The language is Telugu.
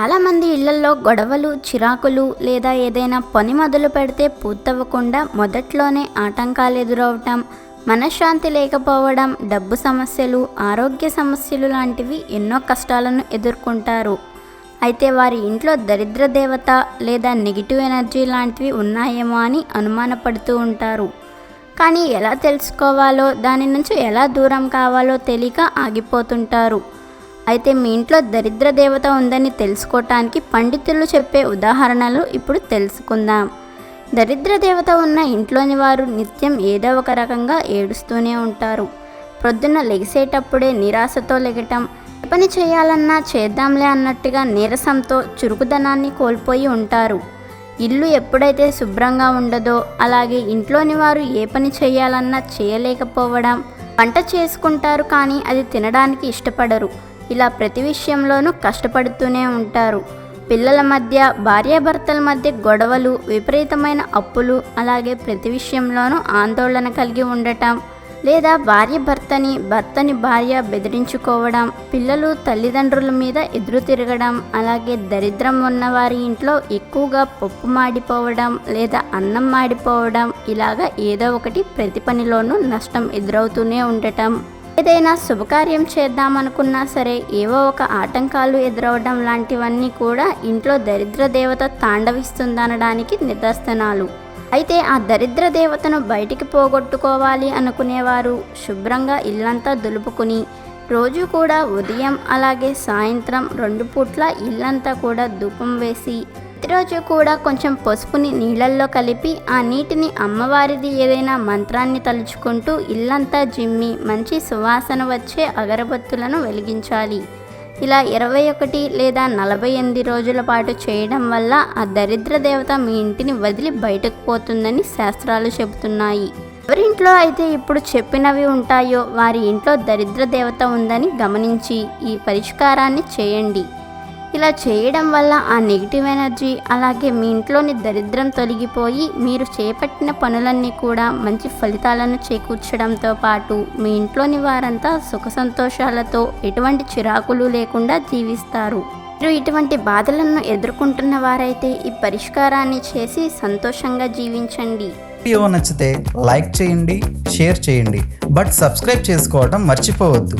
చాలామంది ఇళ్ళలో గొడవలు చిరాకులు లేదా ఏదైనా పని మొదలు పెడితే పూర్తవ్వకుండా మొదట్లోనే ఆటంకాలు ఎదురవటం మనశ్శాంతి లేకపోవడం డబ్బు సమస్యలు ఆరోగ్య సమస్యలు లాంటివి ఎన్నో కష్టాలను ఎదుర్కొంటారు. అయితే వారి ఇంట్లో దరిద్ర దేవత లేదా నెగిటివ్ ఎనర్జీ లాంటివి ఉన్నాయేమో అని అనుమానపడుతూ ఉంటారు. కానీ ఎలా తెలుసుకోవాలో దాని నుంచి ఎలా దూరం కావాలో తెలియక ఆగిపోతుంటారు. అయితే మీ ఇంట్లో దరిద్ర దేవత ఉందని తెలుసుకోవటానికి పండితులు చెప్పే ఉదాహరణలు ఇప్పుడు తెలుసుకుందాం. దరిద్ర దేవత ఉన్న ఇంట్లోని వారు నిత్యం ఏదో ఒక రకంగా ఏడుస్తూనే ఉంటారు. ప్రొద్దున లెగిసేటప్పుడే నిరాశతో లెగటం ఏ పని చేయాలన్నా చేద్దాంలే అన్నట్టుగా నీరసంతో చురుకుదనాన్ని కోల్పోయి ఉంటారు. ఇల్లు ఎప్పుడైతే శుభ్రంగా ఉండదో అలాగే ఇంట్లోని వారు ఏ పని చేయాలన్నా చేయలేకపోవడం వంట చేసుకుంటారు కానీ అది తినడానికి ఇష్టపడరు. ఇలా ప్రతి విషయంలోనూ కష్టపడుతూనే ఉంటారు. పిల్లల మధ్య భార్యాభర్తల మధ్య గొడవలు విపరీతమైన అప్పులు అలాగే ప్రతి విషయంలోనూ ఆందోళన కలిగి ఉండటం లేదా భార్య భర్తని భర్తని భార్య బెదిరించుకోవడం పిల్లలు తల్లిదండ్రుల మీద ఎదురు తిరగడం అలాగే దరిద్రం ఉన్న వారి ఇంట్లో ఎక్కువగా పప్పు మాడిపోవడం లేదా అన్నం మాడిపోవడం ఇలాగా ఏదో ఒకటి ప్రతి పనిలోనూ నష్టం ఎదురవుతూనే ఉండటం. ఏదైనా శుభకార్యం చేద్దామనుకున్నా సరే ఏవో ఒక ఆటంకాలు ఎదురవడం లాంటివన్నీ కూడా ఇంట్లో దరిద్ర దేవత తాండవిస్తుందనడానికి నిదర్శనాలు. అయితే ఆ దరిద్ర దేవతను బయటికి పోగొట్టుకోవాలి అనుకునేవారు శుభ్రంగా ఇల్లంతా దులుపుకుని రోజు కూడా ఉదయం అలాగే సాయంత్రం రెండు పూట్ల ఇల్లంతా కూడా ధూపం వేసి ప్రతిరోజు కూడా కొంచెం పసుపుని నీళ్ళల్లో కలిపి ఆ నీటిని అమ్మవారిది ఏదైనా మంత్రాన్ని తలుచుకుంటూ ఇల్లంతా జిమ్మి మంచి సువాసన వచ్చే అగరబత్తులను వెలిగించాలి. ఇలా ఇరవై ఒకటి లేదా నలభై ఎనిమిది రోజుల పాటు చేయడం వల్ల ఆ దరిద్ర దేవత మీ ఇంటిని వదిలి బయటకు పోతుందని శాస్త్రాలు చెబుతున్నాయి. ఎవరింట్లో అయితే ఇప్పుడు చెప్పినవి ఉంటాయో వారి ఇంట్లో దరిద్ర దేవత ఉందని గమనించి ఈ పరిష్కారాన్ని చేయండి. ఇలా చేయడం వల్ల ఆ నెగిటివ్ ఎనర్జీ అలాగే మీ ఇంట్లోని దరిద్రం తొలగిపోయి మీరు చేపట్టిన పనులన్నీ కూడా మంచి ఫలితాలను చేకూర్చడంతో పాటు మీ ఇంట్లోని వారంతా సుఖ సంతోషాలతో ఎటువంటి చిరాకులు లేకుండా జీవిస్తారు. మీరు ఇటువంటి బాధలను ఎదుర్కొంటున్న వారైతే ఈ పరిష్కారాన్ని చేసి సంతోషంగా జీవించండి. వీడియో నచ్చితే లైక్ చేయండి షేర్ చేయండి బట్ సబ్స్క్రైబ్ చేసుకోవడం మర్చిపోవద్దు.